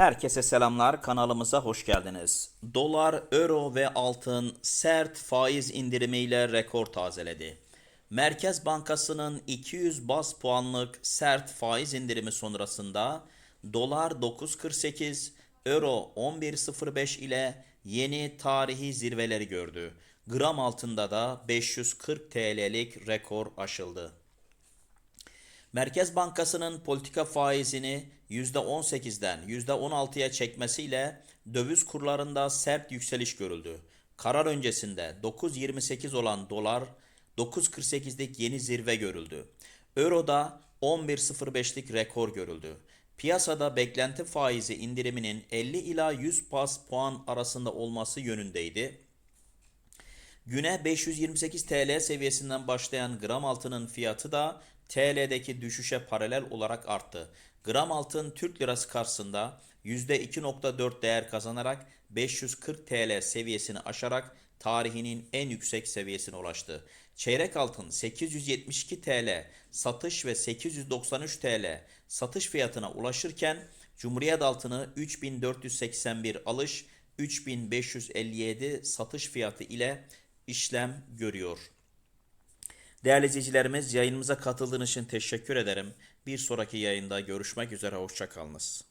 Herkese selamlar, kanalımıza hoş geldiniz. Dolar, euro ve altın sert faiz indirimiyle rekor tazeledi. Merkez Bankası'nın 200 bas puanlık sert faiz indirimi sonrasında dolar 9.48, euro 11.05 ile yeni tarihi zirveleri gördü. Gram altında da 540 TL'lik rekor aşıldı. Merkez Bankası'nın politika faizini %18'den %16'ya çekmesiyle döviz kurlarında sert yükseliş görüldü. Karar öncesinde 9.28 olan dolar 9.48'lik yeni zirve görüldü. Euro'da 11.05'lik rekor görüldü. Piyasada beklenti faizi indiriminin 50 ila 100 bas puan arasında olması yönündeydi. Güne 528 TL seviyesinden başlayan gram altının fiyatı da TL'deki düşüşe paralel olarak arttı. Gram altın Türk lirası karşısında %2.4 değer kazanarak 540 TL seviyesini aşarak tarihinin en yüksek seviyesine ulaştı. Çeyrek altın 872 TL satış ve 893 TL satış fiyatına ulaşırken Cumhuriyet altını 3481 alış 3557 satış fiyatı ile işlem görüyor. Değerli izleyicilerimiz yayınımıza katıldığınız için teşekkür ederim. Bir sonraki yayında görüşmek üzere hoşçakalınız.